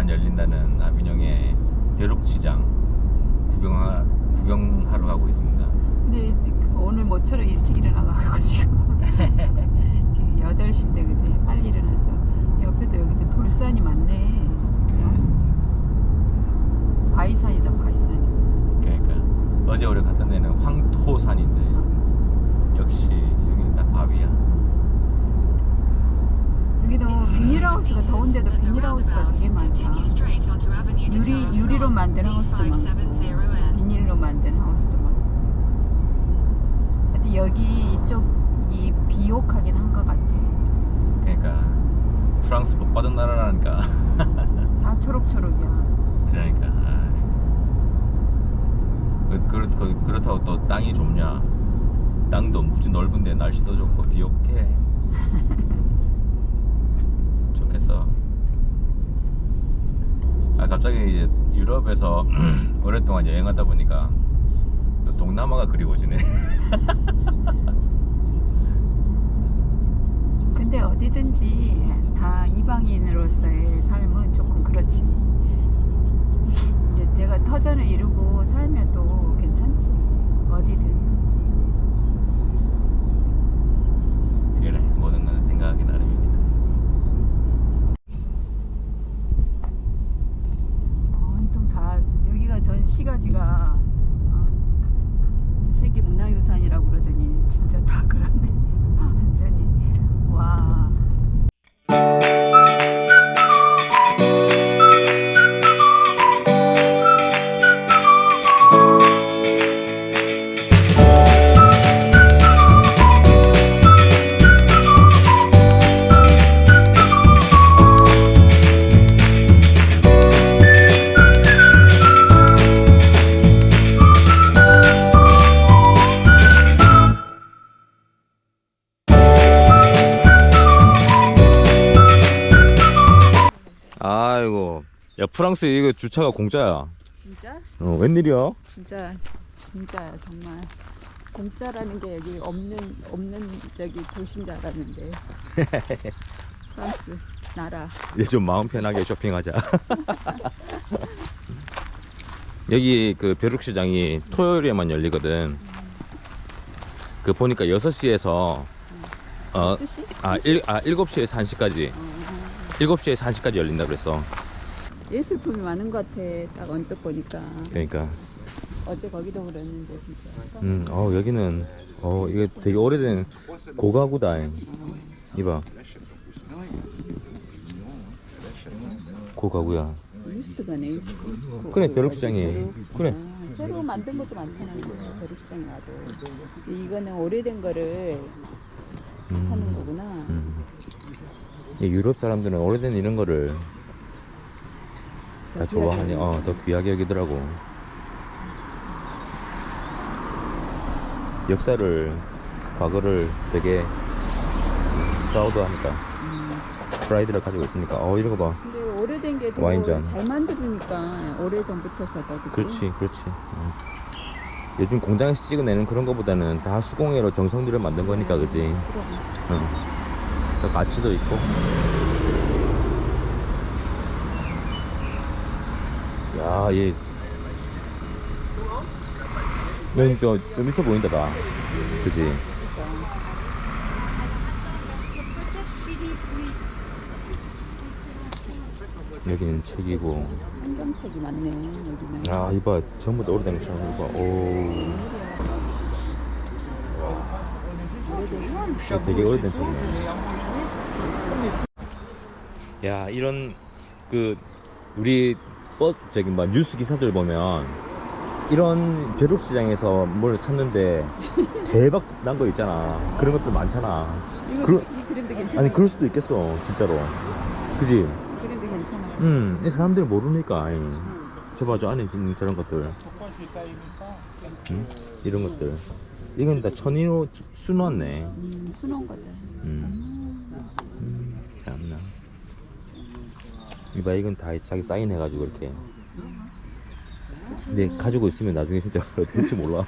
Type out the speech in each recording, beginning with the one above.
토요일에만 열린다는 나빈형의 벼룩시장 구경하, 구경하러 가고 있습니다. 근데 그 오늘 모처럼 일찍 일어나가지고 지금. 지금 8시인데 그지? 빨리 일어나서. 옆에도 여기도 돌산이 많네. 어? 바위산이다 바위산이. 그러니까 어제 우리 갔던 데는 황토산인데 역시 여기는 다 바위야. 여기도 비닐하우스가 더운데도 비닐하우스가 되게 많다 유리, 유리로 만든 하우스도 많고 비닐로 만든 하우스도 많고 하여튼 여기 이쪽 이 비옥하긴 한 것 같아 그러니까 프랑스 복 받은 나라라니까. 다 초록초록이야 그러니까. 아이. 그, 그렇, 그, 그렇다고 또 땅이 좁냐? 땅도 무지 넓은데 날씨도 좋고 비옥해. 좋겠어. 아 갑자기 이제 유럽에서 오랫동안 여행하다 보니까 또 동남아가 그리워지네. 근데 어디든지 다 이방인으로서의 삶은 조금 그렇지. 이제 내가 터전을 이루고 살면 또 괜찮지. 어디든. 그래 모든 건 생각하기 나름이니까. 온통 다 여기가 전 시가지가 어, 세계 문화유산이라고 그러더니 진짜 다 그렇네. 완전히 와. 프랑스 이거 주차가 공짜야. 진짜? 어 웬일이야? 진짜 진짜 정말 공짜라는 게 여기 없는 없는 저기 도시인 줄 알았는데 프랑스 나라 이제 좀 마음 편하게 쇼핑하자. 여기 그 벼룩 시장이 토요일에만 열리거든. 그 보니까 6시에서 어, 뜻이? 아, 일, 아 7시에서 1시까지 7시에서 1시까지 열린다 그랬어. 예술품이 많은 것 같아 딱 언뜻 보니까 그러니까 어제 거기도 그랬는데 진짜 음, 어 여기는 어 이게 되게 오래된 고가구다. 이봐. 고가구야. 유스트가네 유스트 그- 그래, 그 벼룩시장이. 벼룩. 그래. 아, 새로 만든 것도 많잖아요 벼룩시장에 와도 이거는 오래된 거를 하는 음, 거구나 음. 이 유럽 사람들은 오래된 이런 거를 다더 좋아하니 어 더 귀하게 여기더라고. 역사를 과거를 되게 프라우드하니까 프라이드를 가지고 있으니까. 어 이런 거봐. 근데 오래된 게더 와인잔. 잘 만들으니까 오래 전부터 써도 그지? 그렇지 그렇지. 음. 요즘 공장에서 찍어내는 그런 거보다는 다 수공예로 정성 들여 만든 거니까 그지? 응. 더 가치도 있고 야얘 여기 저좀 있어 보인다 봐 그지? 여기는 책이고. 성경책이 많네 여기는. 아 이봐 전부 다 오래된 거 이봐. 오. 되게 오래된 책이네. 야 이런 그 우리 버 저기 뭐 뉴스 기사들 보면 이런 벼룩 시장에서 뭘 샀는데 대박 난 거 있잖아 그런 것도 많잖아 이거 그- 이 그림도 괜찮아 아니 그럴 수도 있겠어 진짜로 그지 이 그림도 괜찮아 음, 이 사람들이 모르니까. 아이. 저 봐, 저 안에 있는 저런 것들. 음? 이런 것들. 이건 다 천인호 수놓았네. 음 순한 거다 음, 음, 진짜. 음, 참나. 이봐, 이건 다 자기 사인해가지고 이렇게. 근데 가지고 있으면 나중에 진짜 될지 몰라.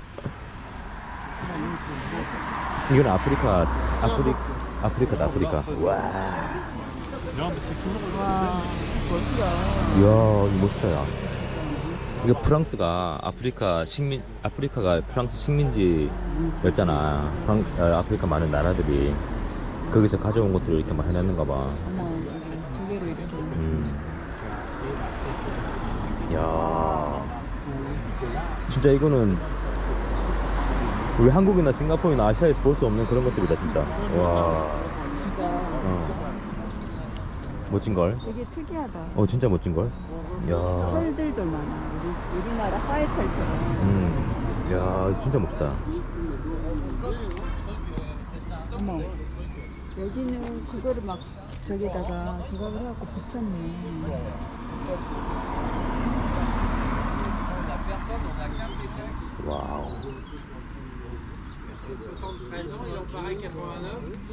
이건 아프리카, 아프리, 아프리카. 와. 와 멋지다. 이야, 이거 멋있다, 야. 이거 프랑스가 아프리카 식민, 아프리카가 프랑스 식민지였잖아. 프랑, 아, 아프리카 많은 나라들이. 거기서 가져온 것들을 이렇게 막 해놨는가 봐. 어머, 여기 조개로 이렇게. 음. 이 야. 진짜 이거는 우리 한국이나 싱가포르나 아시아에서 볼 수 없는 그런 것들이다, 진짜. 와. 진짜 어. 멋진걸? 되게 특이하다. 어, 진짜 멋진걸? 이야. 털들도 많아. 우리 우리나라 하회탈처럼. 음. 야, 진짜 멋있다. 어머, 여기는 그거를 막 저기다가 조각을 하고 붙였네. 와우.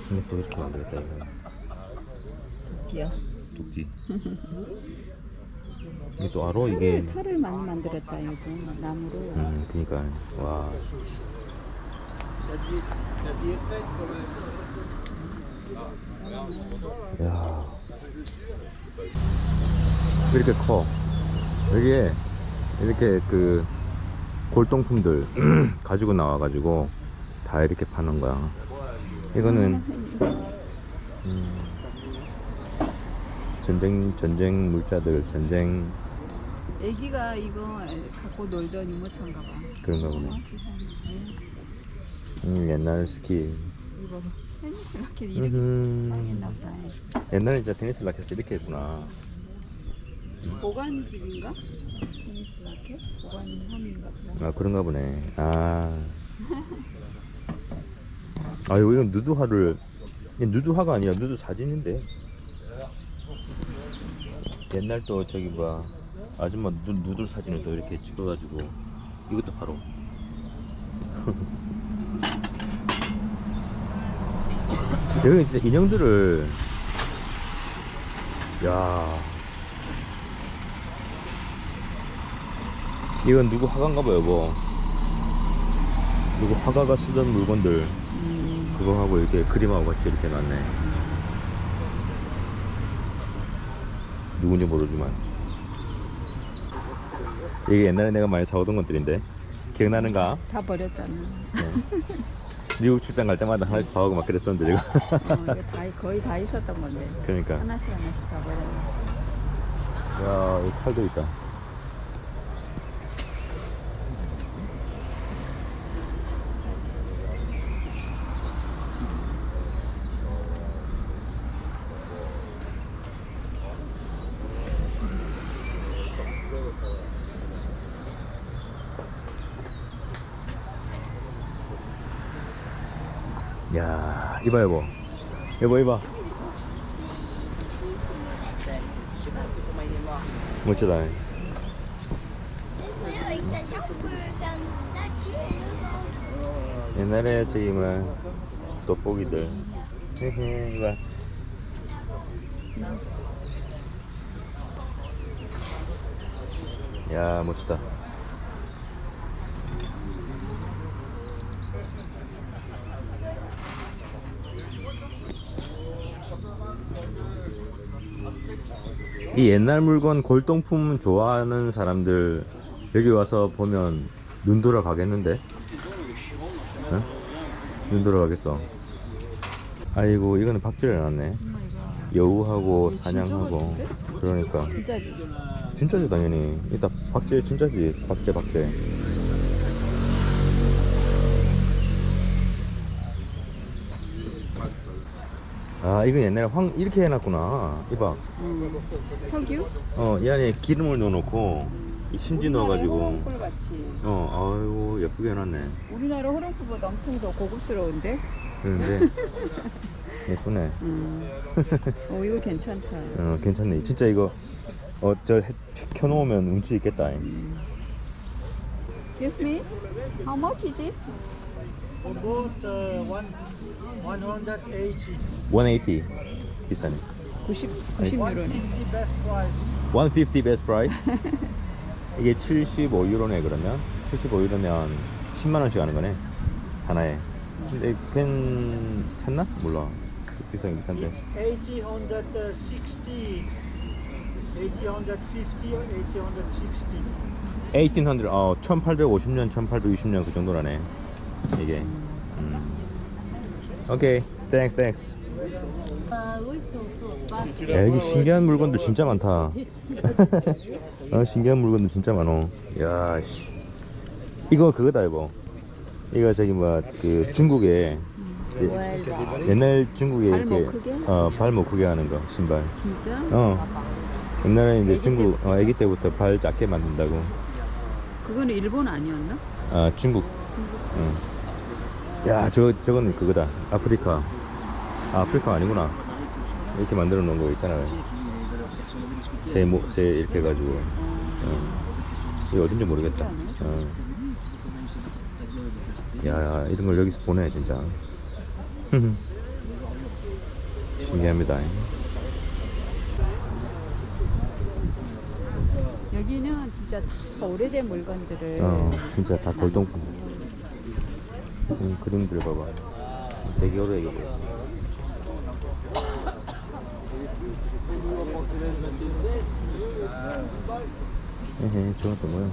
근데 또 이렇게 만들었다, 이거. 귀여. 독지. 이게 또 알아? 이게. 탈을 많이 만들었다 이거 나무로. 음, 그니까. 와. 야. 왜 이렇게 커? 여기에 이렇게 그 골동품들 가지고 나와가지고 다 이렇게 파는 거야. 이거는 음, 전쟁 전쟁 물자들 전쟁 애기가 이거 갖고 놀던 유모차인가 봐. 그런가 어, 보네. 세상에. 음, 옛날 스키. 이거 봐. 테니스 라켓 이렇게 음흠. 사겠나 보다. 옛날에 진짜 테니스 라켓을 이렇게 했구나. 보관집인가? 테니스 라켓? 보관함인가 보다. 아 그런가 보네. 아. 아 이거 이건 누드화를 이게 누드화가 아니라 누드 사진인데. 옛날 또 저기 뭐야 아줌마 누, 누들 사진을 또 이렇게 찍어가지고 이것도 바로. 여기 진짜 인형들을. 야. 이건 누구 화가인가 봐요 뭐. 누구 화가가 쓰던 물건들. 음, 그거 하고 이렇게 그림하고 같이 이렇게 놨네. 누군지 모르지만. 이게 옛날에 내가 많이 사오던 것들인데. 기억나는가? 다 버렸잖아. 미국 출장 갈 때마다 하나씩 사오고 막 그랬었는데 이거 어, 이거 다 거의 다 있었던 건데. 그러니까. 하나씩 하나씩 다 버렸네. 야 여기 칼도 있다 야 이봐 여보 여보 이봐. 멋지다. 옛날에 저기 뭐 돋보기들. 헤헤 이봐. 야 멋있다 이 옛날 물건 골동품 좋아하는 사람들 여기 와서 보면 눈 돌아가겠는데? 응? 눈 돌아가겠어. 아이고 이거는 박제를 해놨네. 여우하고 진짜 사냥하고? 그러니까 진짜지? 진짜지 당연히. 일단 박제 진짜지 박제 박제. 아 이건 옛날에 황 이렇게 해놨구나. 이봐. 음. 석유? 어이 안에 기름을 넣어놓고 이 심지 넣어가지고. 호롱불 같이. 어 아이고 예쁘게 해놨네. 우리나라 호롱불보다 엄청 더 고급스러운데? 그런데 예쁘네. 음. 어 이거 괜찮다. 어 괜찮네. 진짜 이거 어저 켜놓으면 운치 있겠다. Excuse me? How much is it? For both, uh, one, 180. 180 비싸네. 90, 90유로네. 150 best price. 150 best price. 이게 75유로네 그러면 75유로면 10만 원씩 하는 거네 하나에. 근데 괜찮나? 몰라. 비싸긴 비싼데. It's 80, 160. 1850 or 1860. 1800, 어, 1850년, 1860년 그 정도라네. 이게. 음. 오케이, 땡스, 땡스. 야, 여기 신기한 물건들 진짜 많다. 어, 신기한 물건들 진짜 많어. 야, 씨. 이거 그거다, 이거. 이거 저기 뭐, 그 중국에 그 옛날 중국에 이렇게? 어, 발목 크게 하는 거, 신발. 진짜? 어. 옛날에 이제 중국, 어, 아기 때부터 발 작게 만든다고. 그거는 일본 아니었나? 아, 중국. 응. 야, 저, 저건 그거다. 아프리카. 아, 아프리카 아니구나. 이렇게 만들어 놓은 거 있잖아요. 새, 모, 새 이렇게 해가지고. 어. 이게 어딘지 모르겠다. 어. 야, 야, 이런 걸 여기서 보내, 진짜. 신기합니다. 여기는 진짜 다 오래된 물건들을 어, 진짜 다 골동품. 음, 그림들 봐봐. 되게 오래 이거. 에헤, 또 뭐야?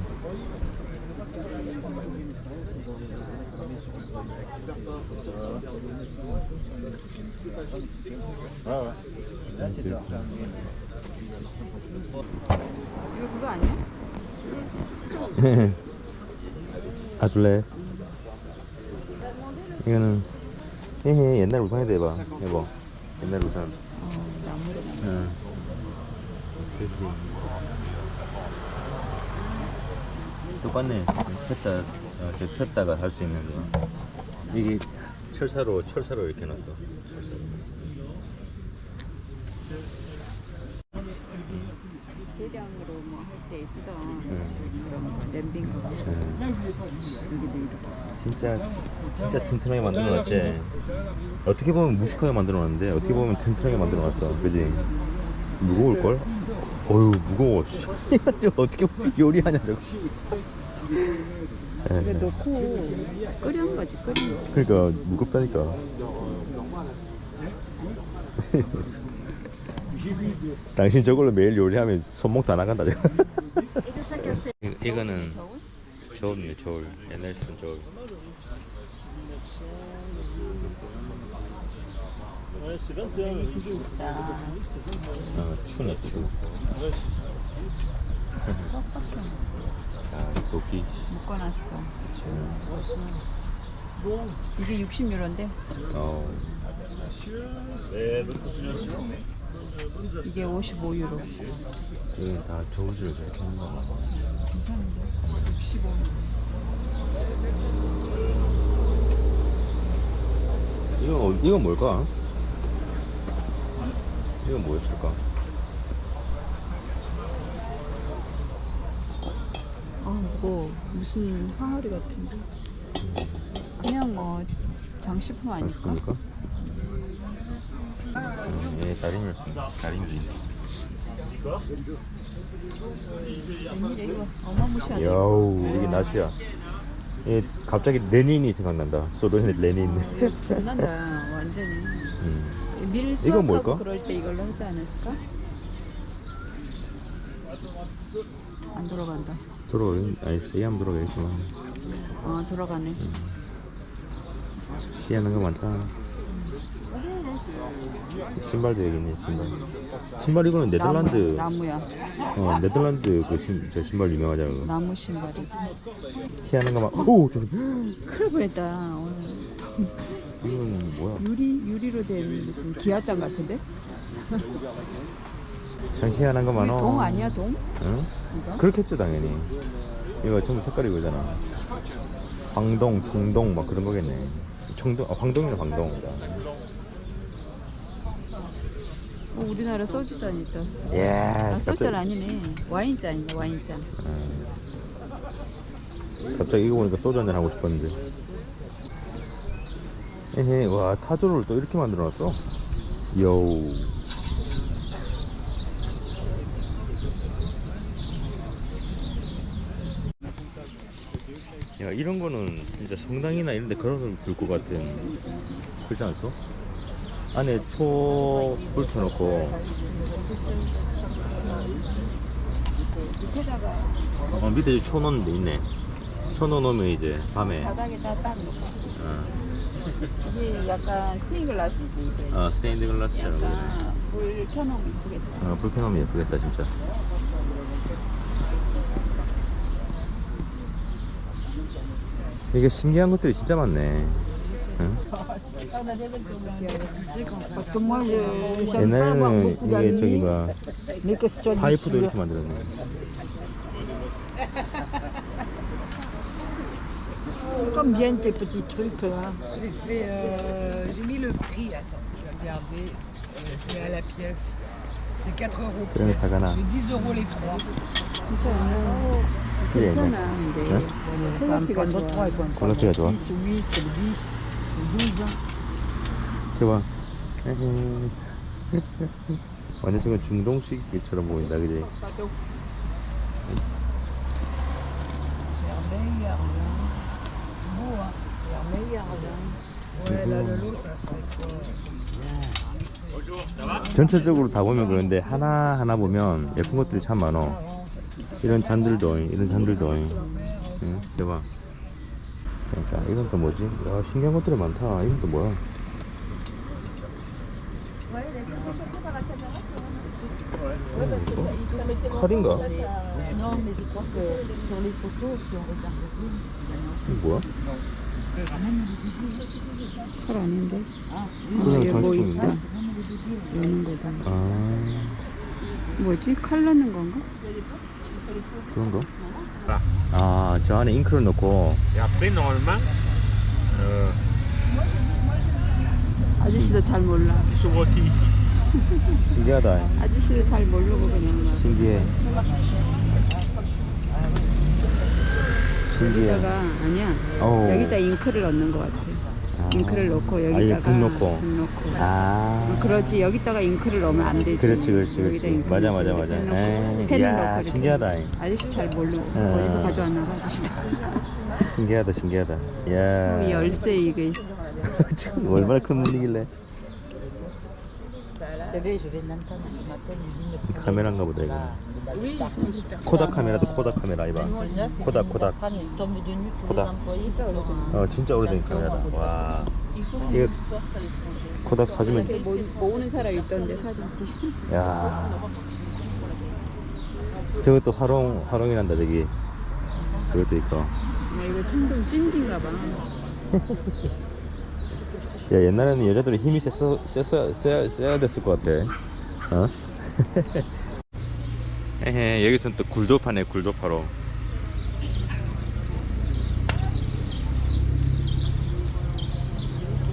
이거 그거 아니야? 아줄레스. 이거는 헤헤 옛날 우산이 돼봐. 여보. 옛날 우산. 어, 응. 똑같네. 폈다, 어, 이렇게 폈다가 할 수 있는 거. 이게 철사로, 철사로 이렇게 놨어. 철사로. 대량으로 뭐 할 때 쓰던 응. 그런 거 냄빈 거 응. 여기도 이렇게 진짜, 진짜 튼튼하게 만들어 놨지. 어떻게 보면 무식하게 만들어 놨는데, 어떻게 보면 튼튼하게 만들어 놨어. 그지? 무거울 걸? 어휴, 무거워. 씨. 이거 어떻게 요리하냐, 저거. 그래 에, 놓고 끓여온 거지 끓인 거 그러니까 무겁다니까. 당신 저걸로 매일 요리하면 손목 다 나간다. 저거. 이- 이거는 저울? 저울이에요, 저울. 옛날 쓰던 저울. 어, 추네, 추. 자, 이 도끼. 묶어놨어 음, 이게 60유로인데 어, 이게 55유로 이건 다 저울질을 저렇게 하는 거봐. 괜찮은데 65유로 이건, 어- 이건 뭘까? 이건 뭐였을까? 아 무거워 무슨 항아리 같은데 그냥 뭐 장식품 아닐까? 장식품일까? 음, 예, 다림이었습니다. 다림쥐. 웬일이 야 야우, 이게 낫이야. 예, 갑자기 레닌이 생각난다. 소련의 레닌. 장난다 완전히 음. 밀 이건 수확하고 뭘까? 그럴 때 이걸로 하지 않았을까? 안 돌아간다 들어, 아니, 하면 들어가겠지만. 어 돌아가네 희한한 거 많다. 신발도 여기 있네, 신발. 신발 이거는 네덜란드, 나무, 나무 야 어, 네덜란드 그 신, 저 신발 유명하잖아. 나무 신발이 희한한 거 많, 오! 저, 큰일 뻔했다 오늘 이건 뭐야? 유리 유리로 된 무슨 기아장 같은데? 참 희한한 거 많어. 동 아니야 동? 응? 이거? 그렇겠죠 당연히 이거 전부 색깔이 이거잖아 황동, 청동 막 그런 거겠네 청동, 아, 황동이네 황동 어, 우리나라 소주잔 있다. 예 아 소주잔 아니네. 와인잔이네 와인잔. 음. 갑자기 이거 보니까 소주 한잔 하고 싶었는데. 에헤 와 타조를 또 이렇게 만들어 놨어? 여우. 야 이런 거는 진짜 성당이나 이런 데 걸어놓으면 될것 같은. 그렇지 않소? 안에 초불 켜놓고 어, 밑에 초 놓는 데 있네. 초 놓으면 이제 밤에 바닥에다 딱 놓고. 어, 이게 약간 스테인글라스지. 이게. 어, 스테인드 글라스처럼 그래. 약간 불 켜놓으면 예쁘겠다. 어, 불 켜놓으면 예쁘겠다 진짜. 이게 신기한 것들이 진짜 많네. 응? Parce que moi, je j'aime pas avoir 옛날에는 beaucoup 이게 저기 d'amis, 뭐 mais que ce soit 파이프도 sûr. 이렇게 만들었네. Combien tes petits trucs là Je l'ai fait, euh, j'ai mis le prix, attends, je vais regarder, Euh, c'est à la pièce. C'est 4 euros 그러면 pièce. 사가나. J'ai 10 euros les trois. 네? Faut en 퀄리티가 prendre 좋아. 퀄리티가 좋아. 6 ou 8 ou 10 ou 12 ans. 제발. 에헤. 완전 지금 중동식처럼 보인다, 그지? 전체적으로 다 보면 그런데 하나 하나 보면 예쁜 것들이 참 많어. 이런 잔들도 이런 잔들도. 응, 대박. 그러니까 이건 또 뭐지? 야 신기한 것들이 많다. 이건 또 뭐야? 어? 칼인가? 뭐야? 칼 아닌데? 그냥 뭐? 있다. 여는 거다. 아 뭐지? 칼 넣는 건가? 그런가? 아 저 안에 잉크를 넣고 Et après, normalement, euh, 아저씨도 잘 몰라. ici. 신기하다. 아저씨도 잘 모르고 그냥 막. 신기해. 신기해. 여기다가 아니야. 어우. 여기다 잉크를 넣는 것 같아. 아. 잉크를 넣고 이게 여기다가 붓 넣고. 붓 넣고. 아. 어, 그러지 여기다가 잉크를 넣으면 안 되지. 그렇지, 그렇지, 여기다 그렇지. 맞아, 넣고 맞아, 여기다 맞아. 넣고 에이, 펜을 이야, 넣고 이렇게. 신기하다. 아저씨 잘 모르고 어. 어디서 가져왔나 봐 아저씨도. 신기하다, 신기하다. 어, 야 열쇠 이게. 얼마나 큰 문이길래. Vous savez, je vais d'entendre ce matin l'usine de 카메라인가 보다, 이거. 코닥 카메라도 코닥 카메라, 이봐. 코닥, 코닥. 진짜 어, 진짜 오래된 카메라다. 와. 이거 코닥 사주면, 모, 모으는 사람 있던데 사진. 야. 저것도 활용, 활용이 난다, 저기. 저것도 있고. 나 이거 청동 찐기인가 봐. 야 옛날에는 여자들이 힘이 셌어, 셌어, 쎄야, 쎄야 됐을 것 같아 어? 에헤 여기서는 또 굴도 파네 굴도 파러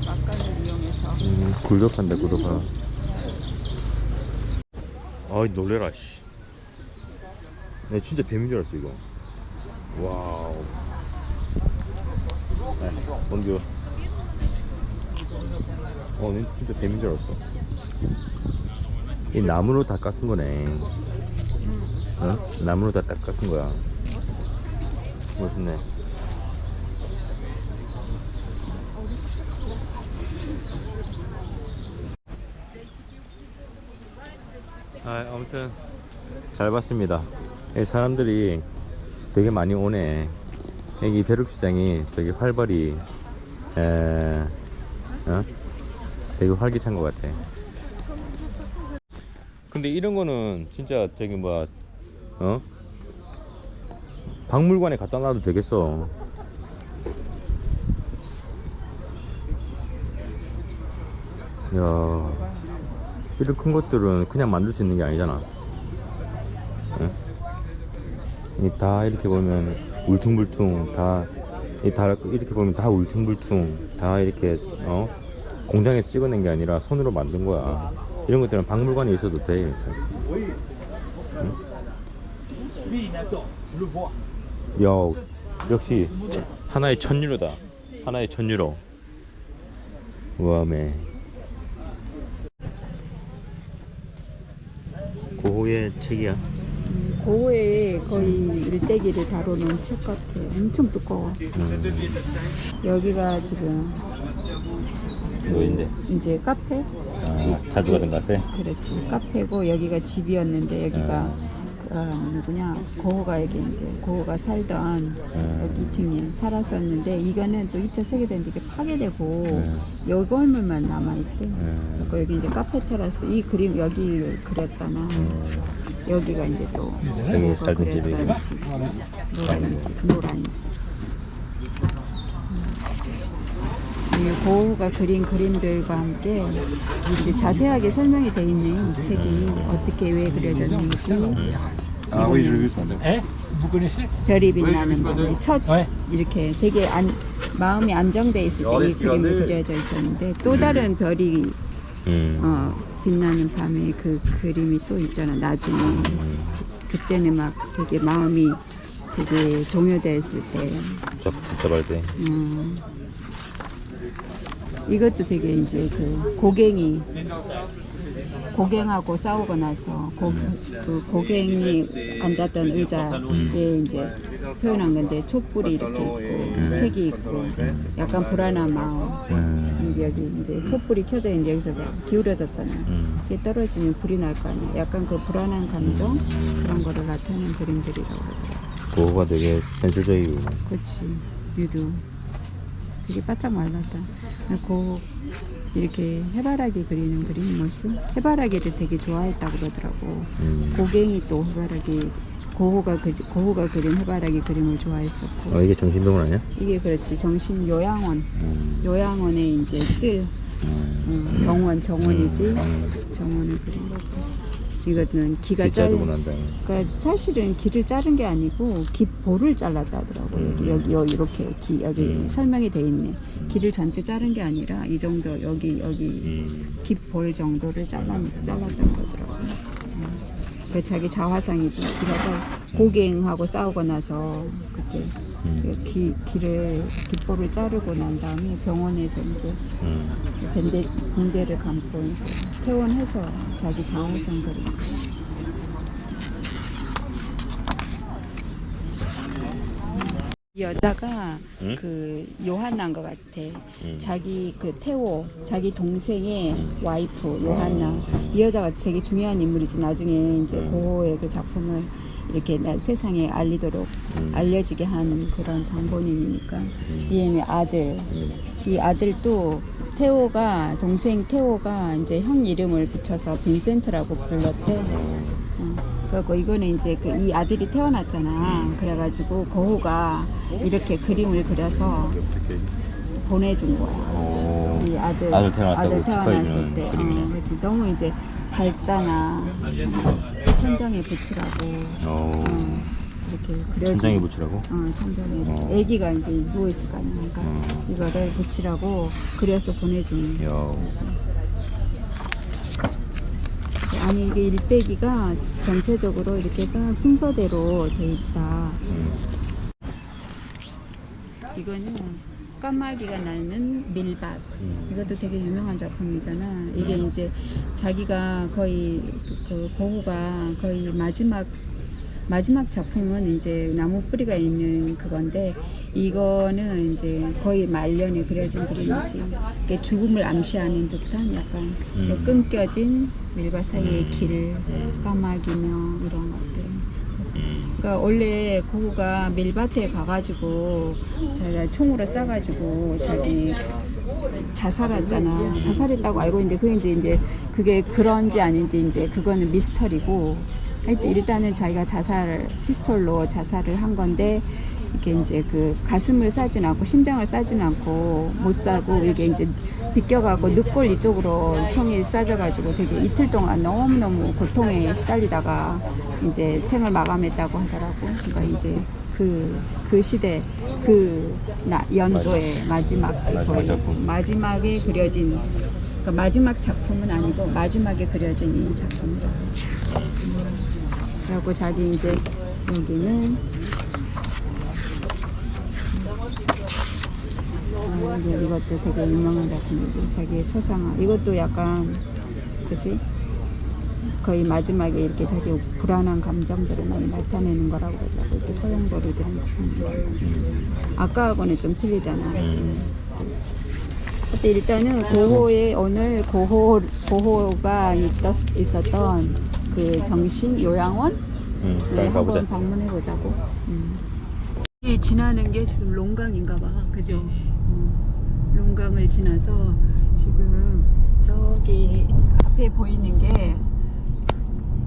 막간을 이용해서. 음, 굴도 판다 굴도 파 아이 놀래라 씨. 내 진짜 뱀인 줄 알았어 이거 와우 네, 원규 어, 난 진짜 뱀인 줄 알았어 이 나무로 다 깎은 거네 어? 나무로 다 딱 깎은 거야 멋있네 아, 아무튼 잘 봤습니다. 이 사람들이 되게 많이 오네. 여기 벼룩시장이 되게 활발히 에, 어? 되게 활기찬 것 같아. 근데 이런 거는 진짜 저기 뭐야 어? 박물관에 갖다 놔도 되겠어. 야. 이런 큰 것들은 그냥 만들 수 있는 게 아니잖아. 응? 이다 이렇게 보면 울퉁불퉁 다, 이 다 이렇게 보면 다 울퉁불퉁 다 이렇게 어 공장에서 찍어낸 게 아니라 손으로 만든 거야. 이런 것들은 박물관에 있어도 돼. 응? 야, 역시 하나의 천 유로다. 하나의 천 유로. 우와매. 고흐의 책이야. 고에 거의 일대기를 다루는 책 같아. 엄청 두꺼워. 여기가 지금 뭐인데? 이제 카페? 아, 자주 가던 카페? 그렇지. 카페고 여기가 집이었는데 여기가 누구냐 고호가 여기 이제 고호가 살던 여기 2층에 살았었는데 이거는 또 2차 세계대전 이게 파괴되고 네. 여기 건물만 남아있대. 네. 그리고 여기 이제 카페 테라스 이 그림 여기 그렸잖아. 여기가 이제 또 여기 고호가 살던 집이고. 그렸던 집. 노란 집, 노란 집. 이 고우가 그린 그림들과 함께 이제 자세하게 설명이 돼. 이 책이 어떻게 왜 그려졌는지. Vous connaissez 별이 빛나는 밤. 첫 Ouais. 이렇게 되게 안, 마음이 안정돼 있을 때 이 그림이 그려져 있었는데 또 다른 별이 음. 어, 빛나는 밤에 그 그림이 또 있잖아. 나중에 그때는 막 되게 마음이 되게 동요됐을 때. 접, 접할 때. 음, 이것도 되게 이제 그 고갱이 고갱하고 싸우고 나서 고, 그 고갱이 앉았던 의자에 이제 표현한 건데 촛불이 이렇게 있고 책이 있고 약간 불안한 마음 음. 여기 이제 촛불이 켜져 있는데 여기서 막 기울어졌잖아 음. 이게 떨어지면 불이 날 거 아니야 약간 그 불안한 감정 그런 거를 나타내는 그림들이라고 그러더라고 고호가 되게 현실적이고. 그렇지 유두 되게 바짝 말랐다 고 이렇게 해바라기 그리는 그림 모습 해바라기를 되게 좋아했다고 그러더라고 음. 고갱이 또 해바라기 고호가 그리, 고호가 그린 해바라기 그림을 좋아했었고 어, 이게 정신병원 아니야? 이게 그렇지 정신 요양원 음. 요양원의 이제 뜰 음. 음, 정원 정원이지 음. 정원을 그린 거고 이거는 기가 다음에. 그러니까 사실은 길을 자른 게 아니고 깃볼을 잘랐다 하더라고 여기 여기 여기 이렇게 기, 여기 음. 설명이 돼 있네 길을 전체 자른 게 아니라 이 정도 여기 여기 음. 깃볼 정도를 잘라 잘랐다는 거더라고 음. 그 자기 자화상이지 기가 짧 고갱하고 싸우고 나서 그때 음. 그 기, 길을 깃볼을 자르고 난 다음에 병원에서 이제 음. 밴데, 붕대를 감고 이제 퇴원해서 자기 자화상 그리고 이 여자가 응? 그 요한나인 것 같아. 음. 자기 그 태호, 자기 동생의 와이프 요한나. 음. 이 여자가 되게 중요한 인물이지. 나중에 이제 음. 고호의 그 작품을 이렇게 나- 세상에 알리도록 음. 알려지게 한 그런 장본인이니까. 얘는 아들. 음. 이 아들도 태호가 동생 태호가 이제 형 이름을 붙여서 빈센트라고 불렀대. 어, 그리고 이거는 이제 그 이 아들이 태어났잖아. 그래가지고 고호가 이렇게 그림을 그려서 보내준 거야. 오. 이 아들 아들 태어났다고 축하해주는 때, 그림이네. 어. 너무 이제 밝잖아. 천장에 붙이라고. 오. 어, 이렇게. 천장에 붙이라고? 어, 천장에 이렇게. 어. 애기가 이제 누워 있을 거 아니야. 그러니까 어. 이거를 붙이라고 그려서 보내준. 야. 아니 이게 일대기가 전체적으로 이렇게 딱 순서대로 돼 있다. 음. 이거는 까마귀가 나는 밀밭. 음. 이것도 되게 유명한 작품이잖아. 이게 이제 자기가 거의 그, 그 고우가 거의 마지막 마지막 작품은 이제 나무 뿌리가 있는 그건데 이거는 이제 거의 말년에 그려진 그림이지. 이게 죽음을 암시하는 듯한 약간 음. 그 끊겨진 밀밭 사이의 길, 까마귀며 이런 것들. 그러니까 원래 고우가 밀밭에 가가지고 자기가 총으로 쏴가지고 자기 자살했잖아. 자살했다고 알고 있는데 그게 이제 이제 그게 그런지 아닌지 이제 그거는 미스터리고 하여튼 일단은 자기가 자살을 피스톨로 자살을 한 건데 이게 이제 그 가슴을 싸진 않고 심장을 싸진 않고 못 싸고 이게 이제 비껴가고 늑골 이쪽으로 총이 쏴져가지고 되게 이틀 동안 너무너무 고통에 시달리다가 이제 생을 마감했다고 하더라고. 그러니까 이제 그, 그 시대, 그 나, 연도의 마지막, 마지막 작품. 마지막에 그려진, 그러니까 마지막 작품은 아니고 마지막에 그려진 이 작품이라고. 그리고 자기 이제 여기는 아, 이것도 되게 유명한 작품이지. 자기의 초상화. 이것도 약간, 그지? 거의 마지막에 이렇게 자기 불안한 감정들을 많이 나타내는 거라고 그러더라고. 이렇게 소용돌이들은 지금. 아까하고는 좀 틀리잖아. 음. 근데 일단은 고호의 오늘 고호 고호가 있었, 있었던 그 정신 요양원 응, 네, 빨리 가보자. 한번 방문해 보자고. 음. 이 지나는 게 지금 롱강인가 봐. 그죠? 음. 롱강을 지나서 지금 저기 앞에 보이는 게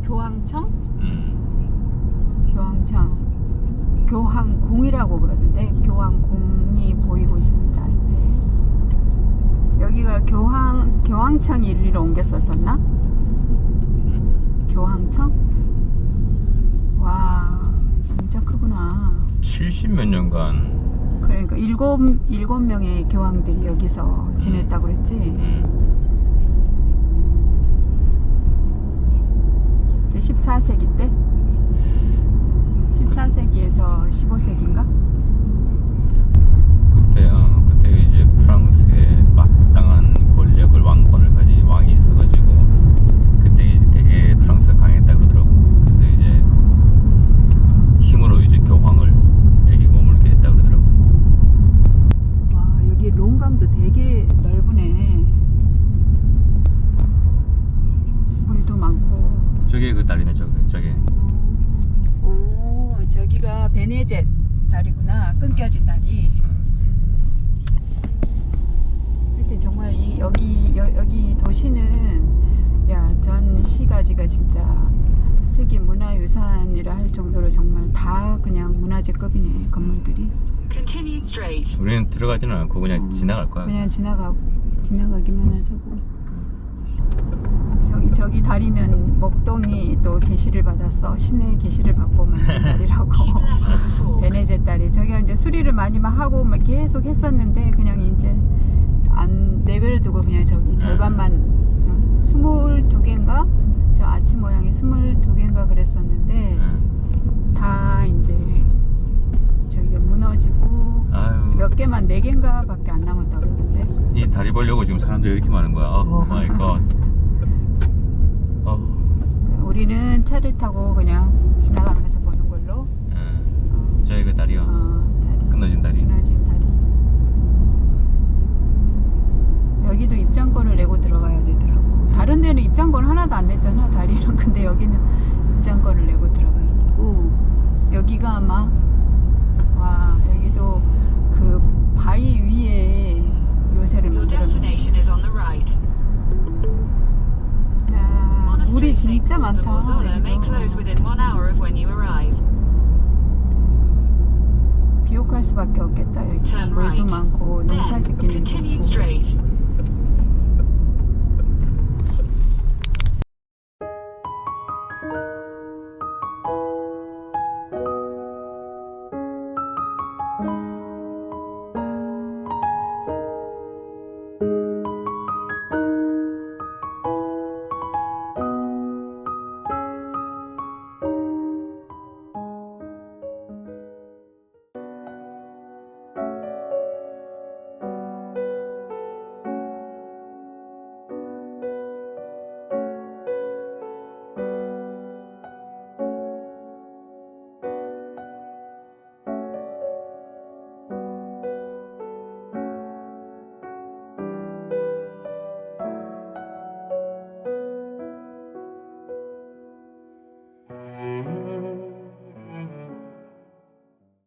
교황청? 음. 교황청. 교황궁이라고 그러던데 교황궁이 보이고 있습니다. 네. 여기가 교황 교황청 일리로 옮겼었었나? 교황청? 와 진짜 크구나. 70 몇 년간 그러니까 일곱 일곱 명의 교황들이 여기서 지냈다고 그랬지. 음. 14세기 때? 14세기에서 15세기인가? 그때 어, 그때 이제 프랑스에 마땅한 권력을 왕권을 가진 왕이 있어가지고 그때 이제 되게 프랑스가 강했다 그러더라고. 그래서 이제 힘으로 이제 교황을 여기 머물게 했다 그러더라고. 와 여기 롱강도 되게 넓으네. 물도 많고. 저게 그 다리네 저게 저게. 오 저기가 베네제 다리구나. 끊겨진 다리. 하여튼 정말 이 여기 여, 여기 도시는 야 전 시가지가 진짜 세계 문화유산이라 할 정도로 정말 다 그냥 문화재급이네 건물들이. Continue straight. 우리는 들어가지는 않고 그냥 지나갈 거야. 그냥 지나가 지나가기만 하자고. 저기 저기 다리는 목동이 또 계시를 받았어 신의 계시를 받고 만든 다리라고. 베네제 다리 저기가 이제 수리를 많이 막 하고 막 계속 했었는데 그냥 이제 안 내버려두고 그냥 저기 절반만 어, 스물두 개인가 저 아치 모양이 스물두 개인가 그랬었는데 응. 다 이제 저기가 무너지고 아유 몇 개만 네 개인가 밖에 안 남았다 그러던데. 이 다리 보려고 지금 사람들이 이렇게 많은 거야. 오 마이 갓. 어. 우리는 차를 타고 그냥 지나가면서 보는 걸로. 응. 어, 저기 그 다리요. 어, 다리. 끊어진 다리. 끊어진 다리. 여기도 입장권을 내고 되더라고. 다른 데는 입장권 하나도 안 내잖아. 다리는 근데 여기는 입장권을 내고 들어가야 되고 여기가 아마 와 여기도 그 바위 위에 요새를 만들었네. 물이. 진짜 많다. 비옥할 수밖에 없겠다 여기 물도. 많고 농사 짓기는